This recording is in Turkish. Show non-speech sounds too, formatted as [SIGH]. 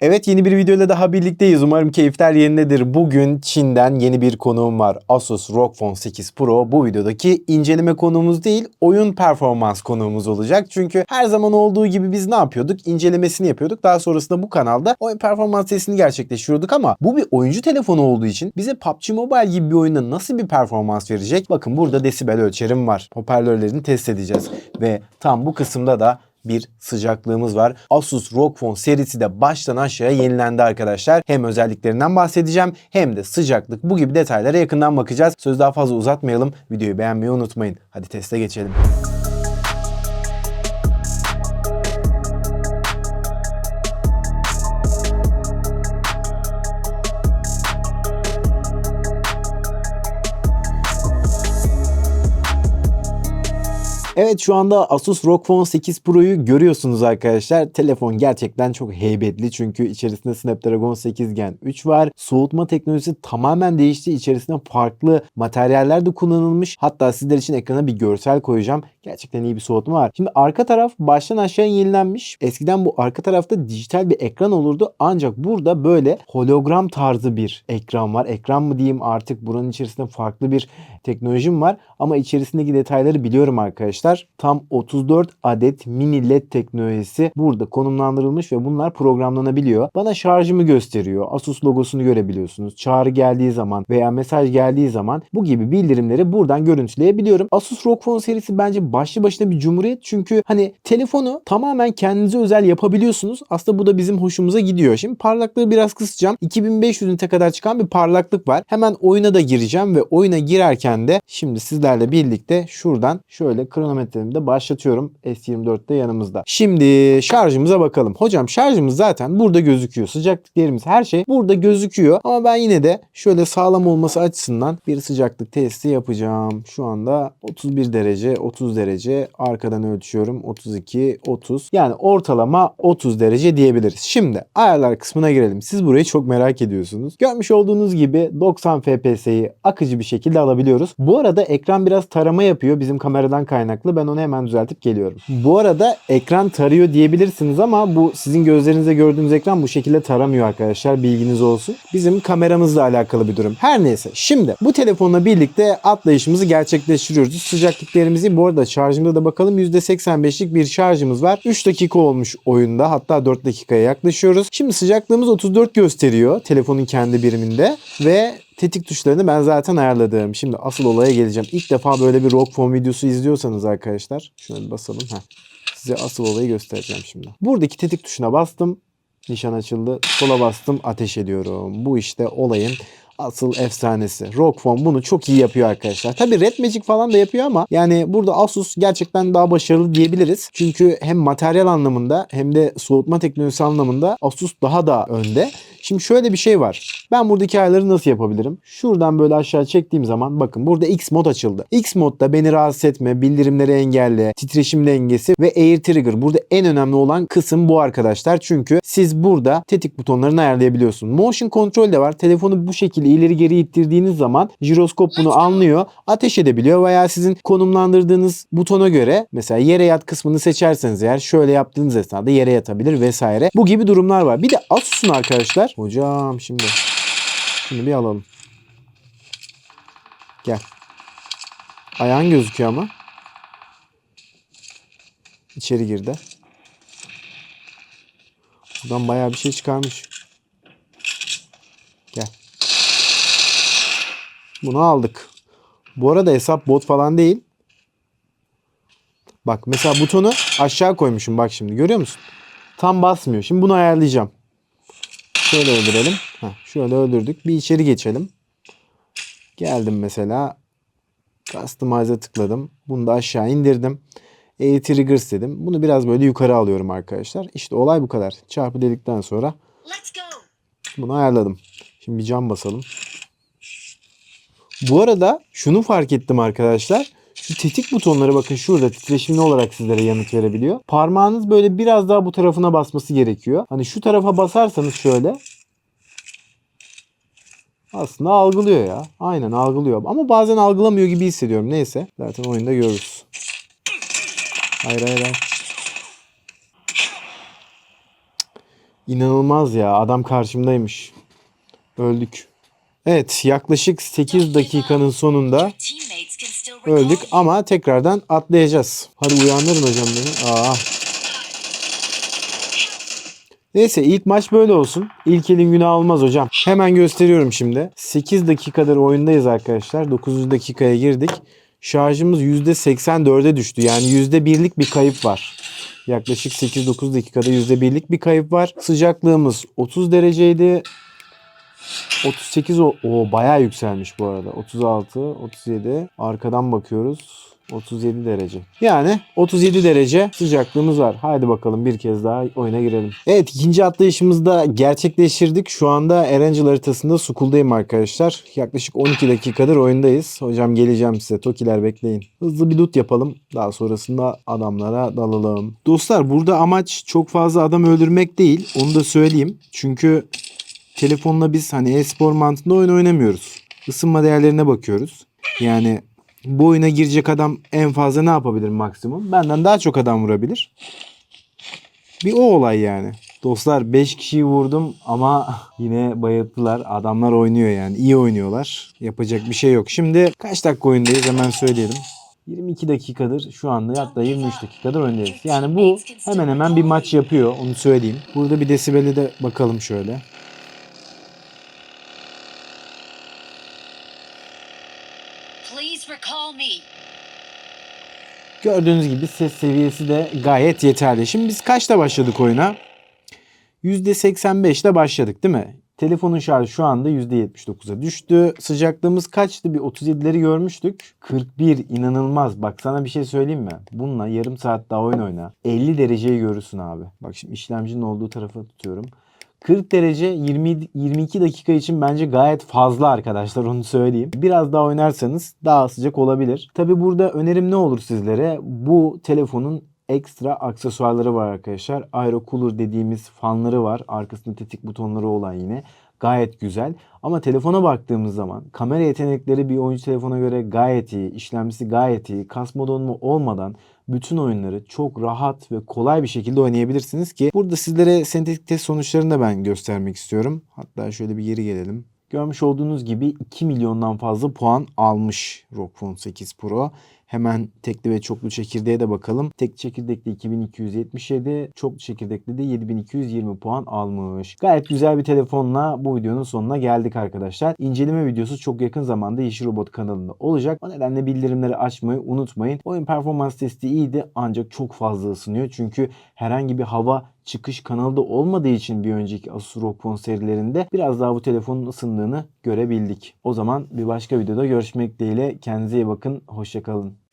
Evet yeni bir videoyla daha birlikteyiz. Umarım keyifler yerindedir. Bugün Çin'den yeni bir konuğum var. Asus ROG Phone 8 Pro bu videodaki inceleme konuğumuz değil, oyun performans konuğumuz olacak. Çünkü her zaman olduğu gibi biz ne yapıyorduk? İncelemesini yapıyorduk. Daha sonrasında bu kanalda oyun performans testini gerçekleştiriyorduk ama bu bir oyuncu telefonu olduğu için bize PUBG Mobile gibi bir oyunda nasıl bir performans verecek? Bakın burada desibel ölçerim var. Hoparlörlerini test edeceğiz. Ve tam bu kısımda da bir sıcaklığımız var. Asus ROG Phone serisi de baştan aşağıya yenilendi arkadaşlar. Hem özelliklerinden bahsedeceğim hem de sıcaklık bu gibi detaylara yakından bakacağız. Söz daha fazla uzatmayalım. Videoyu beğenmeyi unutmayın. Hadi teste geçelim. Evet şu anda Asus ROG Phone 8 Pro'yu görüyorsunuz arkadaşlar. Telefon gerçekten çok heybetli çünkü içerisinde Snapdragon 8 Gen 3 var. Soğutma teknolojisi tamamen değişti. İçerisinde farklı materyaller de kullanılmış. Hatta sizler için ekrana bir görsel koyacağım. Gerçekten iyi bir soğutma var. Şimdi arka taraf baştan aşağı yenilenmiş. Eskiden bu arka tarafta dijital bir ekran olurdu. Ancak burada böyle hologram tarzı bir ekran var. Ekran mı diyeyim artık buranın içerisinde farklı bir teknolojim var. Ama içerisindeki detayları biliyorum arkadaşlar. Tam 34 adet mini led teknolojisi burada konumlandırılmış ve bunlar programlanabiliyor. Bana şarjımı gösteriyor. Asus logosunu görebiliyorsunuz. Çağrı geldiği zaman veya mesaj geldiği zaman bu gibi bildirimleri buradan görüntüleyebiliyorum. Asus ROG Phone serisi bence başlı başına bir cumhuriyet. Çünkü hani telefonu tamamen kendinize özel yapabiliyorsunuz. Aslında bu da bizim hoşumuza gidiyor. Şimdi parlaklığı biraz kısacağım. 2500 ünite kadar çıkan bir parlaklık var. Hemen oyuna da gireceğim ve oyuna girerken de şimdi sizlerle birlikte şuradan şöyle kronometremi de başlatıyorum. S24'te yanımızda. Şimdi şarjımıza bakalım. Hocam şarjımız zaten burada gözüküyor. Sıcaklık değerimiz her şey burada gözüküyor. Ama ben yine de şöyle sağlam olması açısından bir sıcaklık testi yapacağım. Şu anda 31 derece, 30 derece. Arkadan ölçüyorum. 32, 30. Yani ortalama 30 derece diyebiliriz. Şimdi ayarlar kısmına girelim. Siz burayı çok merak ediyorsunuz. Görmüş olduğunuz gibi 90 FPS'yi akıcı bir şekilde alabiliyoruz. Bu arada ekran biraz tarama yapıyor bizim kameradan kaynaklı. Ben onu hemen düzeltip geliyorum. Bu arada ekran tarıyor diyebilirsiniz ama bu sizin gözlerinizde gördüğünüz ekran bu şekilde taramıyor arkadaşlar. Bilginiz olsun. Bizim kameramızla alakalı bir durum. Her neyse. Şimdi bu telefonla birlikte atlayışımızı gerçekleştiriyoruz. Sıcaklık değerimizi bu arada şarjımda da bakalım %85'lik bir şarjımız var. 3 dakika olmuş oyunda. Hatta 4 dakikaya yaklaşıyoruz. Şimdi sıcaklığımız 34 gösteriyor telefonun kendi biriminde ve tetik tuşlarını ben zaten ayarladım. Şimdi asıl olaya geleceğim. İlk defa böyle bir ROG Phone videosu izliyorsanız arkadaşlar. Şöyle bir basalım. Heh. Size asıl olayı göstereceğim şimdi. Buradaki tetik tuşuna bastım. Nişan açıldı. Sola bastım. Ateş ediyorum. Bu işte olayın asıl efsanesi. ROG Phone bunu çok iyi yapıyor arkadaşlar. Tabi Red Magic falan da yapıyor ama yani burada Asus gerçekten daha başarılı diyebiliriz. Çünkü hem materyal anlamında hem de soğutma teknolojisi anlamında Asus daha da önde. Şimdi şöyle bir şey var. Ben buradaki ayarları nasıl yapabilirim? Şuradan böyle aşağı çektiğim zaman bakın burada X mod açıldı. X modda beni rahatsız etme, bildirimleri engelle, titreşim dengesi ve Air Trigger. Burada en önemli olan kısım bu arkadaşlar. Çünkü siz burada tetik butonlarını ayarlayabiliyorsunuz. Motion Control de var. Telefonu bu şekilde ileri geri ittirdiğiniz zaman jiroskop bunu anlıyor. Ateş edebiliyor veya sizin konumlandırdığınız butona göre mesela yere yat kısmını seçerseniz eğer şöyle yaptığınız esnada yere yatabilir vesaire. Bu gibi durumlar var. Bir de Asus'un arkadaşlar. Hocam şimdi Şimdi bir alalım. Gel. Ayağın gözüküyor ama. İçeri girdi. Buradan bayağı bir şey çıkarmış. Bunu aldık. Bu arada hesap bot falan değil. Bak mesela butonu aşağı koymuşum bak şimdi görüyor musun? Tam basmıyor. Şimdi bunu ayarlayacağım. Şöyle öldürelim. Heh, şöyle öldürdük. Bir içeri geçelim. Geldim mesela. Customize'a tıkladım. Bunu da aşağı indirdim. Air Triggers dedim. Bunu biraz böyle yukarı alıyorum arkadaşlar. İşte olay bu kadar. Çarpı dedikten sonra bunu ayarladım. Şimdi bir cam basalım. Bu arada şunu fark ettim arkadaşlar. Şu tetik butonları bakın şurada titreşimli olarak sizlere yanıt verebiliyor. Parmağınız böyle biraz daha bu tarafına basması gerekiyor. Hani şu tarafa basarsanız şöyle aslında algılıyor ya. Aynen algılıyor. Ama bazen algılamıyor gibi hissediyorum. Neyse. Zaten oyunda görürüz. Hayır hayır hayır. İnanılmaz ya. Adam karşımdaymış. Öldük. Evet yaklaşık 8 dakikanın sonunda öldük ama tekrardan atlayacağız. Hadi uyandırın hocam beni. Aa. Neyse ilk maç böyle olsun. İlk elin günah olmaz hocam. Hemen gösteriyorum şimdi. 8 dakikadır oyundayız arkadaşlar. 9. dakikaya girdik. Şarjımız %84'e düştü. Yani %1'lik bir kayıp var. Yaklaşık 8-9 dakikada %1'lik bir kayıp var. Sıcaklığımız 30 dereceydi. 38 o, o bayağı yükselmiş bu arada. 36, 37. Arkadan bakıyoruz. 37 derece. Yani 37 derece sıcaklığımız var. Haydi bakalım bir kez daha oyuna girelim. Evet ikinci atlayışımızı da gerçekleştirdik. Şu anda Erangel haritasında Sukul'dayım arkadaşlar. Yaklaşık 12 dakikadır oyundayız. Hocam geleceğim size. Tokiler bekleyin. Hızlı bir loot yapalım. Daha sonrasında adamlara dalalım. Dostlar burada amaç çok fazla adam öldürmek değil. Onu da söyleyeyim. Çünkü telefonla biz hani e-spor mantığında oyun oynamıyoruz. Isınma değerlerine bakıyoruz. Yani bu oyuna girecek adam en fazla ne yapabilir maksimum? Benden daha çok adam vurabilir. Bir o olay yani. Dostlar 5 kişiyi vurdum ama [LAUGHS] yine bayılttılar. Adamlar oynuyor yani. iyi oynuyorlar. Yapacak bir şey yok. Şimdi kaç dakika oyundayız hemen söyleyelim. 22 dakikadır şu anda hatta 23 dakikadır oyundayız. Yani bu hemen hemen bir maç yapıyor onu söyleyeyim. Burada bir desibeli de bakalım şöyle. Gördüğünüz gibi ses seviyesi de gayet yeterli. Şimdi biz kaçta başladık oyuna? %85'te başladık değil mi? Telefonun şarjı şu anda %79'a düştü. Sıcaklığımız kaçtı? Bir 37'leri görmüştük. 41 inanılmaz. Bak sana bir şey söyleyeyim mi? Bununla yarım saat daha oyun oyna. 50 dereceyi görürsün abi. Bak şimdi işlemcinin olduğu tarafa tutuyorum. 40 derece 20 22 dakika için bence gayet fazla arkadaşlar onu söyleyeyim. Biraz daha oynarsanız daha sıcak olabilir. Tabi burada önerim ne olur sizlere? Bu telefonun ekstra aksesuarları var arkadaşlar. Aero Cooler dediğimiz fanları var. Arkasında tetik butonları olan yine. Gayet güzel. Ama telefona baktığımız zaman kamera yetenekleri bir oyuncu telefona göre gayet iyi. işlemcisi gayet iyi. Kasma donanımı olmadan bütün oyunları çok rahat ve kolay bir şekilde oynayabilirsiniz ki burada sizlere sentetik test sonuçlarını da ben göstermek istiyorum. Hatta şöyle bir geri gelelim. Görmüş olduğunuz gibi 2 milyondan fazla puan almış ROG Phone 8 Pro. Hemen tekli ve çoklu çekirdeğe de bakalım. Tek çekirdekli 2277, çoklu çekirdekli de 7220 puan almış. Gayet güzel bir telefonla bu videonun sonuna geldik arkadaşlar. İnceleme videosu çok yakın zamanda Yeşil Robot kanalında olacak. O nedenle bildirimleri açmayı unutmayın. Oyun performans testi iyiydi ancak çok fazla ısınıyor. Çünkü herhangi bir hava çıkış kanalı da olmadığı için bir önceki Asus ROG Phone serilerinde biraz daha bu telefonun ısındığını görebildik. O zaman bir başka videoda görüşmek dileğiyle kendinize iyi bakın. Hoşçakalın.